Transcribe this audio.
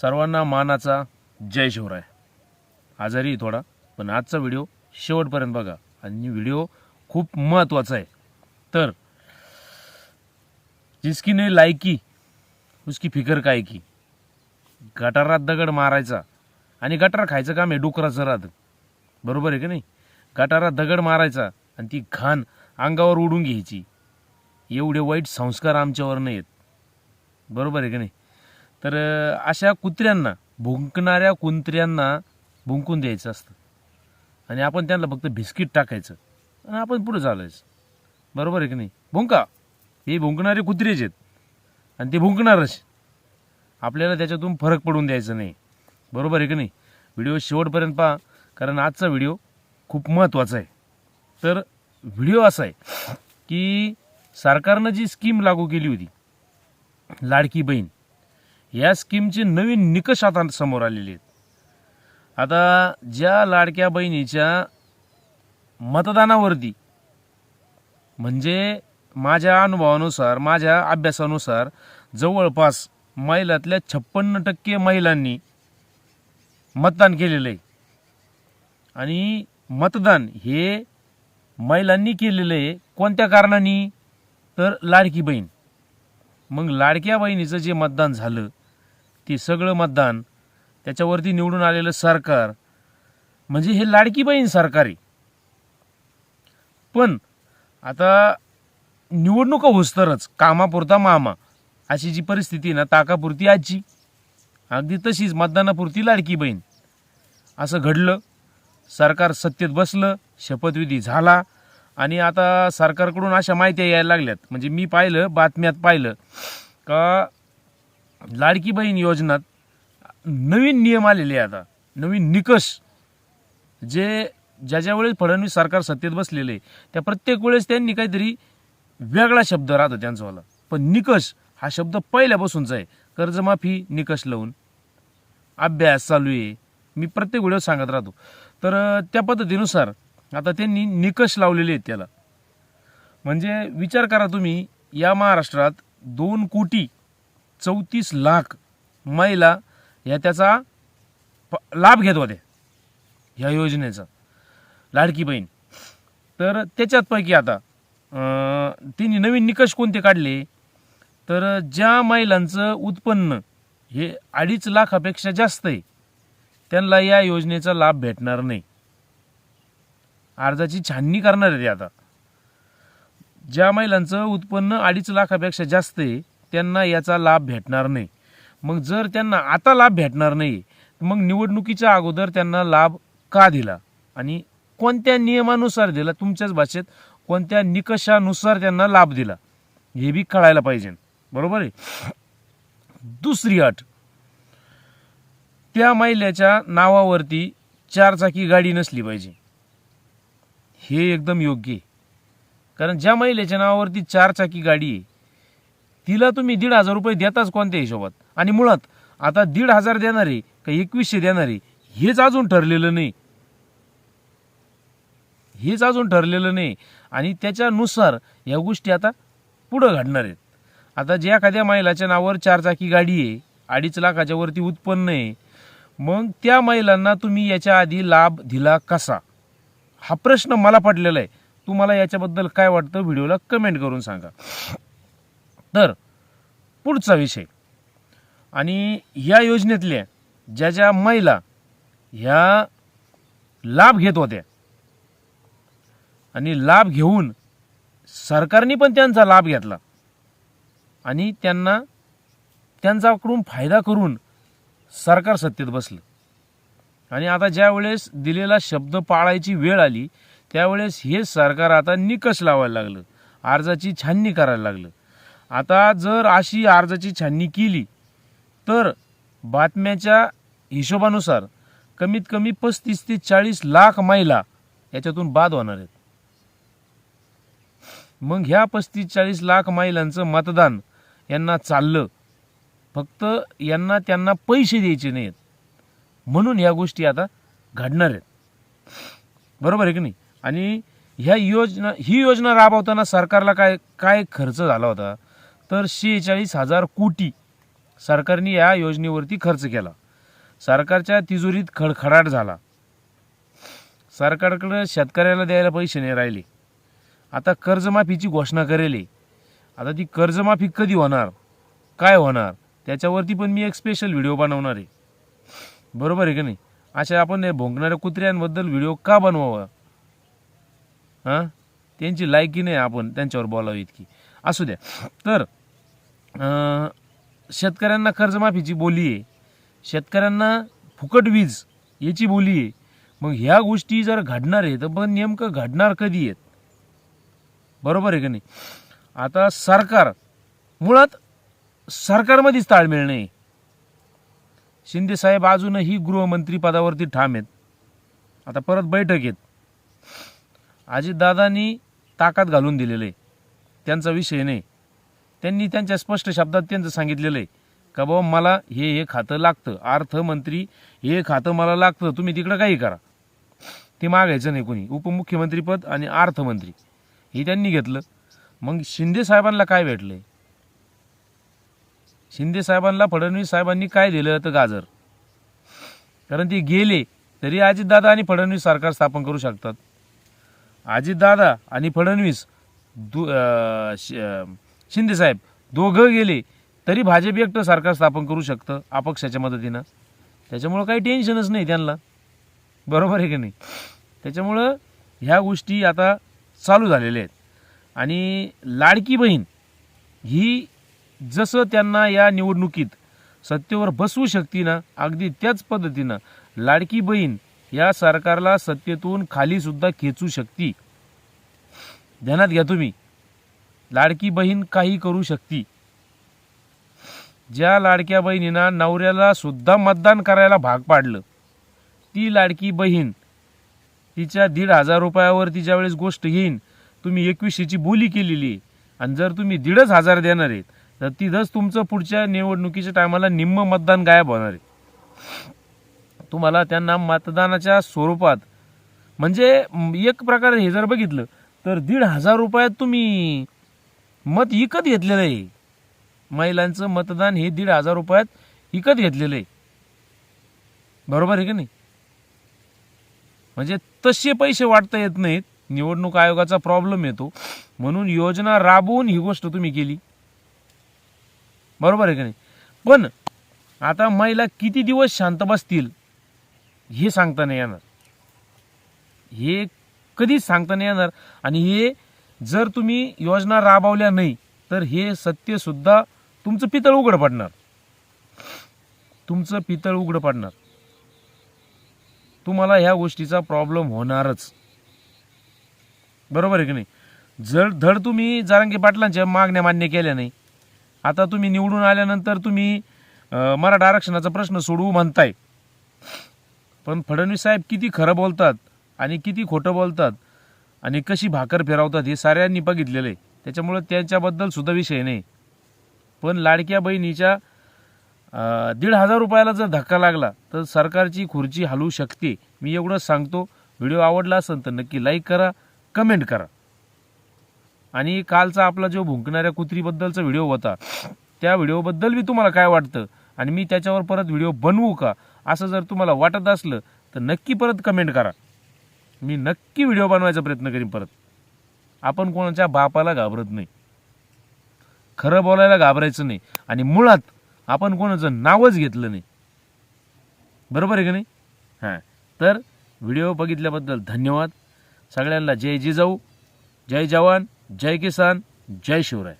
सर्वांना मानाचा जय शिवराय. आजारी थोडा पण आजचा व्हिडिओ शेवटपर्यंत बघा. आणि व्हिडिओ खूप महत्त्वाचा आहे. तर जिसकी नाही लायकी उसकी फिकर काय की? गटारात दगड मारायचा आणि गटार खायचं काम आहे डुकराचं राहतं. बरोबर आहे का नाही? गटारात दगड मारायचा आणि ती घाण अंगावर उडून घ्यायची. एवढे वाईट संस्कार आमच्यावर नाही आहेत बरोबर आहे का नाही? तर अशा कुत्र्यांना भुंकणाऱ्या कुत्र्यांना भुंकून द्यायचं असतं. आणि आपण त्यांना फक्त बिस्किट टाकायचं. आणि आपण पुढे चालायचं. बरोबर आहे की नाही? भुंका. हे भुंकणारे कुत्रेच आहेत. आणि ते भुंकणारच. आपल्याला त्याच्यातून फरक पडून द्यायचा नाही. बरोबर आहे की नाही? व्हिडिओ शेवटपर्यंत पहा कारण आजचा व्हिडिओ खूप महत्त्वाचा आहे. तर व्हिडिओ असा आहे की सरकारनं जी स्कीम लागू केली होती लाडकी बहीण या स्कीमचे नवीन निकष आता समोर आलेले आहेत. आता ज्या लाडक्या बहिणीच्या मतदानावरती म्हणजे माझ्या अनुभवानुसार माझ्या अभ्यासानुसार जवळपास महिलातल्या छप्पन्न टक्के महिलांनी मतदान केलेलं आहे. आणि मतदान हे महिलांनी केलेलं आहे. कोणत्या कारणाने? तर लाडकी बहीण. मग लाडक्या बहिणीचं जे मतदान झालं ते सगळं मतदान त्याच्यावरती निवडून आलेलं सरकार म्हणजे हे लाडकी बहीण सरकार आहे. पण आता निवडणुका होस्तरच कामापुरता मामा अशी जी परिस्थिती ना ताकापुरती आजी. अगदी तशीच मतदानापुरती लाडकी बहीण. असं घडलं सरकार सत्तेत बसलं शपथविधी झाला आणि आता सरकारकडून अशा माहित्या यायला लागल्यात. म्हणजे मी पाहिलं बातम्यात पाहिलं का लाडकी बहीण योजनात नवीन नियम आलेले आहे आता. नवीन निकष जे ज्या ज्या वेळेस फडणवीस सरकार सत्तेत बसलेले आहे, त्या प्रत्येक वेळेस त्यांनी काहीतरी वेगळा शब्द राहतो त्यांचावाला पण निकष हा शब्द पहिल्यापासूनचा आहे. कर्जमाफी निकष लावून. अभ्यास चालू आहे. मी प्रत्येक वेळेस सांगत राहतो. तर त्या पद्धतीनुसार आता त्यांनी निकष लावलेले आहेत त्याला. म्हणजे विचार करा तुम्ही या महाराष्ट्रात दोन कोटी चौतीस लाख महिला या त्याचा लाभ घेत होत्या ह्या योजनेचा. लाडकी बहीण. तर त्याच्यातपैकी आता तिने नवीन निकष कोणते काढले? तर ज्या महिलांचं उत्पन्न हे अडीच लाखापेक्षा जास्त आहे त्यांना या योजनेचा लाभ भेटणार नाही. अर्जाची छाननी करणार आहे ते आता. ज्या महिलांचं उत्पन्न अडीच लाखापेक्षा जास्त आहे त्यांना याचा लाभ भेटणार नाही. मग जर त्यांना आता लाभ भेटणार नाही मग निवडणुकीच्या अगोदर त्यांना लाभ का दिला? आणि कोणत्या नियमानुसार दिला? तुमच्याच भाषेत कोणत्या निकषानुसार त्यांना लाभ दिला? हे बी कळायला पाहिजे. बरोबर आहे? दुसरी अट. त्या महिलेच्या नावावरती चारचाकी गाडी नसली पाहिजे. हे एकदम योग्य आहे. कारण ज्या महिलेच्या नावावरती चारचाकी गाडी आहे तिला तुम्ही दीड हजार रुपये देताच कोणत्या हिशोबात? आणि मुळात आता दीड हजार देणारे का एकवीसशे देणारे हेच अजून ठरलेलं नाही. हेच अजून ठरलेलं नाही. आणि त्याच्यानुसार या गोष्टी आता पुढं घडणार आहेत. आता ज्या एखाद्या महिलाच्या नावावर चारचाकी गाडी आहे अडीच लाखाच्या वरती उत्पन्न आहे मग त्या महिलांना तुम्ही याच्या आधी लाभ दिला कसा? हा प्रश्न मला पडलेला आहे. तुम्हाला याच्याबद्दल काय वाटतं व्हिडिओला कमेंट करून सांगा. तर पुढचा विषय. आणि या योजनेतल्या ज्या ज्या महिला ह्या लाभ घेत होत्या आणि लाभ घेऊन सरकारने पण त्यांचा लाभ घेतला आणि त्यांना त्यांच्याकडून फायदा करून सरकार सत्तेत बसलं. आणि आता ज्या वेळेस दिलेला शब्द पाळायची वेळ आली त्यावेळेस हे सरकार आता निकष लावायला लागलं. अर्जाची छाननी करायला लागलं. आता जर अशी अर्जाची छाननी केली तर बातम्याच्या हिशोबानुसार कमीत कमी पस्तीस ते चाळीस लाख महिला याच्यातून बाद होणार आहेत. मग ह्या पस्तीस चाळीस लाख महिलांचं मतदान यांना चाललं फक्त यांना त्यांना पैसे द्यायचे नाहीत. म्हणून ह्या गोष्टी आता घडणार आहेत. बरोबर आहे की नाही? आणि ह्या योजना ही योजना राबवताना सरकारला काय काय खर्च झाला होता? तर शेहेचाळीस हजार कोटी सरकारने या योजनेवरती खर्च केला. सरकारच्या तिजोरीत खडखडाट झाला. सरकारकडं शेतकऱ्याला द्यायला पैसे नाही राहिले. आता कर्जमाफीची घोषणा करेल. आता ती कर्जमाफी कधी होणार? काय होणार? त्याच्यावरती पण मी एक स्पेशल व्हिडिओ बनवणार आहे. बरोबर आहे का नाही? अशा आपण भोंगणाऱ्या कुत्र्यांबद्दल व्हिडिओ का बनवावा? हां? त्यांची लायकी नाही आपण त्यांच्यावर बोलावी इतकी. असू द्या. तर शेतकऱ्यांना कर्जमाफीची बोली आहे. शेतकऱ्यांना फुकट वीज याची बोली आहे. मग ह्या गोष्टी जर घडणार आहे तर पण नेमकं घडणार कधी आहेत? बरोबर आहे का नाही? आता सरकार मुळात सरकारमध्येच ताळमेळ नाही. शिंदे साहेब अजूनही गृहमंत्री पदावरती ठाम आहेत. आता परत बैठक आहेत. अजितदादांनी ताकद घालून दिलेलं आहे. त्यांचा विषय नाही. त्यांनी त्यांच्या स्पष्ट शब्दात त्यांचं सांगितलेलं आहे का बाबा मला हे हे खातं लागतं. अर्थमंत्री हे खातं मला लागतं. तुम्ही तिकडं काही करा. ते मागायचं नाही कोणी. उपमुख्यमंत्रीपद आणि अर्थमंत्री हे त्यांनी घेतलं. मग शिंदे साहेबांना काय भेटलंय? शिंदे साहेबांना फडणवीस साहेबांनी काय दिलं तर गाजर? कारण ते गेले तरी अजितदादा आणि फडणवीस सरकार स्थापन करू शकतात. अजितदादा आणि फडणवीस दु आ, श, आ, शिंदेसाहेब दोघं गेले तरी भाजप एकटं सरकार स्थापन करू शकतं अपक्षाच्या मदतीनं? त्याच्यामुळं काही टेन्शनच नाही त्यांना. बरोबर आहे की नाही? त्याच्यामुळं ह्या गोष्टी आता चालू झालेल्या आहेत. आणि लाडकी बहीण ही जसं त्यांना या निवडणुकीत सत्तेवर बसवू शकते ना अगदी त्याच पद्धतीनं लाडकी बहीण या सरकारला सत्तेतून खालीसुद्धा खेचू शकते. ध्यानात घ्या तुम्ही. लाडकी बहीण काही करू शकती. ज्या लाडक्या बहिणींना नवऱ्याला सुद्धा मतदान करायला भाग पाडलं ती लाडकी बहीण तिच्या दीड हजार रुपयावरती ज्यावेळेस गोष्ट घेईन तुम्ही एकवीसशेची बोली केलेली आहे. आणि जर तुम्ही दीडच हजार देणार आहेत तर तिथंच तुमचं पुढच्या निवडणुकीच्या टायमाला निम्म मतदान गायब होणार आहे. तुम्हाला त्यांना मतदानाच्या स्वरूपात म्हणजे एक प्रकारे हे जर बघितलं तर दीड हजार रुपयात तुम्ही मत विकत घेतलेलं आहे. महिलांचं मतदान हे दीड हजार रुपयात विकत घेतलेलं आहे. बरोबर आहे की नाही? म्हणजे तसे पैसे वाटता येत नाहीत. निवडणूक आयोगाचा प्रॉब्लेम येतो. म्हणून योजना राबवून ही गोष्ट तुम्ही केली. बरोबर आहे की नाही? पण आता महिला किती दिवस शांत बसतील हे सांगता नाही येणार. हे कधीच सांगता नाही येणार. आणि हे जर तुम्ही योजना राबवल्या नाही तर हे सत्य सुद्धा तुमचं पितळ उघड पडणार. तुमचं पितळ उघड पडणार. तुम्हाला ह्या गोष्टीचा प्रॉब्लेम होणारच. बरोबर आहे की नाही? जर धड तुम्ही जारंगी पाटलांच्या मागण्या मान्य केल्या नाही आता तुम्ही निवडून आल्यानंतर तुम्ही मराठा आरक्षणाचा प्रश्न सोडवू म्हणताय. पण फडणवीस साहेब किती खरं बोलतात आणि किती खोटं बोलतात आणि कशी भाकर फिरवतात हे साऱ्यांनी बघितलेलं. आहे त्याच्यामुळं त्यांच्याबद्दल सुद्धा विषय नाही. पण लाडक्या बहिणीच्या दीड हजार रुपयाला जर धक्का लागला तर सरकारची खुर्ची हलवू शकते. मी एवढंच सांगतो. व्हिडिओ आवडला असेल तर नक्की लाईक करा कमेंट करा. आणि कालचा आपला जो भुंकणाऱ्या कुत्रीबद्दलचा व्हिडिओ होता त्या व्हिडिओबद्दल मी तुम्हाला काय वाटतं? आणि मी त्याच्यावर परत व्हिडिओ बनवू का? असं जर तुम्हाला वाटत असलं तर नक्की परत कमेंट करा. मी नक्की व्हिडिओ बनवायचा प्रयत्न करीन परत. आपण कोणाच्या बापाला घाबरत नाही. खरं बोलायला घाबरायचं नाही. आणि मुळात आपण कोणाचं नावच घेतलं नाही. बरोबर आहे का नाही? हां. तर व्हिडिओ बघितल्याबद्दल धन्यवाद. सगळ्यांना जय जिजाऊ जय जवान जय किसान जय शिवराय.